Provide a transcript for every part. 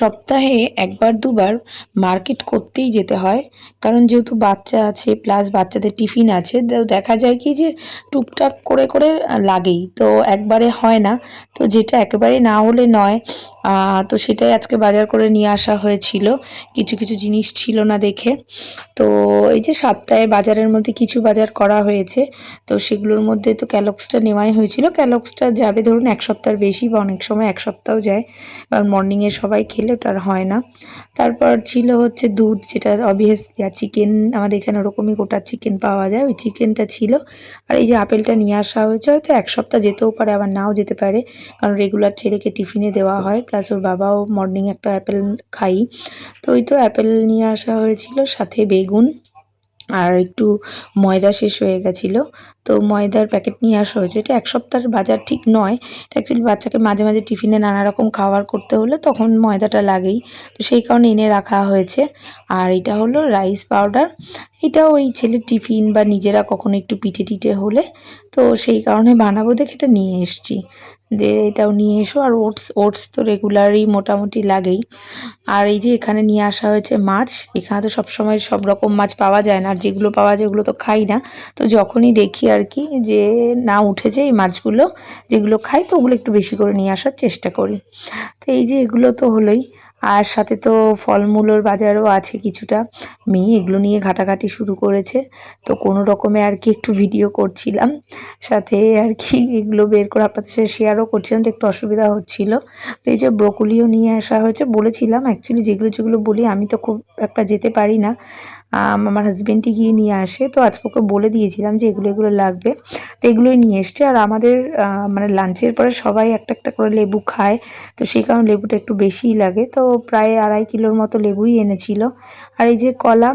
সপ্তাহে একবার, দুবার মার্কেট করতেই যেতে হয়। কারণ যেহেতু বাচ্চা আছে প্লাস বাচ্চাদের টিফিন আছে দেখা যায় কি যে টুকটাক করে করে লাগেই। তো একবারে হয় না। তো যেটা একেবারে না হলে নয় তো সেটাই আজকে বাজার করে নিয়ে আসা হয়েছিল। কিছু কিছু জিনিস ছিল না দেখে। তো এই যে সপ্তাহে বাজারের মধ্যে কিছু বাজার করা হয়েছে, তো সেগুলোর মধ্যে তো ক্যালক্সটা নেওয়াই হয়েছিল। ক্যালক্সটা যাবে ধরুন এক সপ্তাহের বেশি বা অনেক সময় এক সপ্তাহ যায়। কারণ মর্নিংয়ে সবাই খেলে, ওটা আর হয় না। তারপর ছিল হচ্ছে দুধ, যেটা অবভিয়াসলি আর চিকেন আমাদের এখানে ওরকমই গোটা চিকেন পাওয়া যায়। ওই চিকেনটা ছিল। আর এই যে আপেলটা নিয়ে আসা হয়েছে, হয়তো এক সপ্তাহ যেতেও পারে, আবার নাও যেতে পারে। কারণ রেগুলার ছেলেকে টিফিনে দেওয়া হয়। প্লাস ওর বাবাও মর্নিং একটা অ্যাপেল খাই। তো ওই তো অ্যাপেল নিয়ে আসা হয়েছিল, সাথে বেগুন, আর একটু ময়দা শেষ হয়ে গেছিল। তো ময়দার প্যাকেট নিয়ে আসা হয়েছে। এটা এক সপ্তাহের বাজার ঠিক নয়। এটা অ্যাকচুয়ালি বাচ্চাকে মাঝে মাঝে টিফিনে নানা রকম খাবার করতে হলে তখন ময়দাটা লাগেই। তো সেই কারণে এনে রাখা হয়েছে। আর এটা হলো রাইস পাউডার এটা ওই ছেলের টিফিন বা নিজেরা কখনো একটু পিঠে টিঠে হলে তো সেই কারণে বানাবো দেখে এটা নিয়ে এসছি। যে এটাও নিয়ে এসো। আর ওটস ওটস তো রেগুলারই মোটামুটি লাগেই। আর এই যে এখানে নিয়ে আসা হয়েছে মাছ। এখানে তো সবসময় সব রকম মাছ পাওয়া যায় না। আর যেগুলো পাওয়া যায় ওগুলো তো খাই না। তো যখনই দেখি আর কি যে না উঠেছে এই মাছগুলো যেগুলো খাই তো ওগুলো একটু বেশি করে নিয়ে আসার চেষ্টা করি। তো এই যে এগুলো তো হলোই। আর সাথে তো ফলমূলের বাজারও আছে কিছুটা। মেয়ে এগুলো নিয়ে ঘাটাঘাটি শুরু করেছে। তো কোনো রকমে আর কি একটু ভিডিও করছিলাম। সাথে আর কি এগুলো বের করে আপনাদের সাথে শেয়ারও করছিলাম, তো একটু অসুবিধা হচ্ছিল। তো এই যে ব্রোকলিও নিয়ে আসা হয়েছে, বলেছিলাম অ্যাকচুয়ালি যেগুলো যেগুলো বলি, আমি তো খুব একটা যেতে পারি না। আমার হাজব্যান্ডই গিয়ে নিয়ে আসে। তো আজকে ওকে বলে দিয়েছিলাম যে এগুলো এগুলো লাগবে। তো এগুলোই নিয়ে এসছে। আর আমাদের মানে লাঞ্চের পরে সবাই একটা একটা করে লেবু খায়। তো সেই কারণে লেবুটা একটু বেশিই লাগে। তো প্রায় আড়াই কিলোর মতো লেবুই এনেছিল। আর এই যে কলা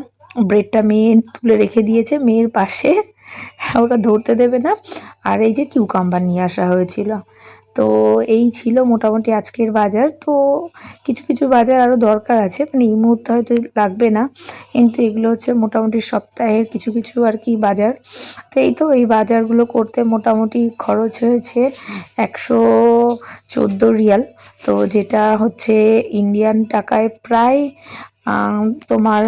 ব্রেডটা মেয়ে তুলে রেখে দিয়েছে মেয়ের পাশে। ওটা ধরতে দেবে না। আর এই যে কিউকাম্বার নিয়ে আসা হয়েছিল। তো এই ছিল মোটামুটি আজকের বাজার। তো কিছু কিছু বাজার আরও দরকার আছে মানে এই মুহূর্তে হয়তো লাগবে না। কিন্তু এগুলো হচ্ছে মোটামুটি সপ্তাহের কিছু কিছু আর কি বাজার। তো এই তো, এই বাজারগুলো করতে মোটামুটি খরচ হয়েছে একশো চোদ্দ রিয়াল। তো যেটা হচ্ছে ইন্ডিয়ান টাকায় প্রায় তোমার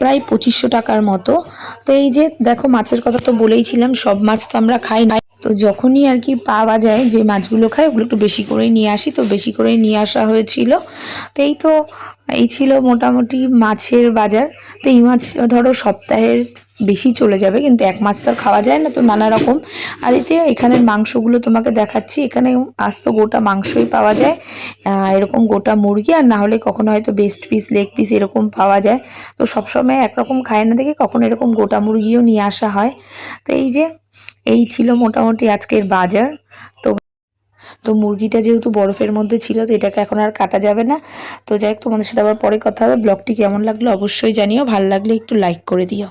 প্রায় পঁচিশশো টাকার মতো। তো এই যে দেখো, মাছের কথা তো বলেইছিলাম, সব মাছ তো আমরা খাই না। তো যখনই আর কি পাওয়া যায়, যে মাছগুলো খাই, ওগুলো একটু বেশি করেই নিয়ে আসি। তো বেশি করে নিয়ে আসা হয়েছিল। তো এই তো এই ছিল মোটামুটি মাছের বাজার। তো এই মাছ ধরো সপ্তাহের বেশি চলে যাবে, কিন্তু এক মাছ তো খাওয়া যায় না তো নানা রকম। আর এতে এখানের মাংসগুলো তোমাকে দেখাচ্ছি। এখানে আস্ত গোটা মাংসই পাওয়া যায় এরকম গোটা মুরগি, আর না হলে কখনো হয়তো বেস্ট পিস লেগ পিস এরকম পাওয়া যায়। তো সবসময় একরকম খায় না দেখে কখনো এরকম গোটা মুরগিও নিয়ে আসা হয়। তো এই যে, এই ছিল মোটামুটি আজকের বাজার। তো তো মুরগিটা যেহেতু বরফের মধ্যে ছিল, তো এটাকে এখন আর কাটা যাবে না। তো যাই হোক, তোমাদের সাথে আবার পরে কথা হবে। ব্লগটি কেমন লাগল অবশ্যই জানিও। ভালো লাগলে একটু লাইক করে দিও।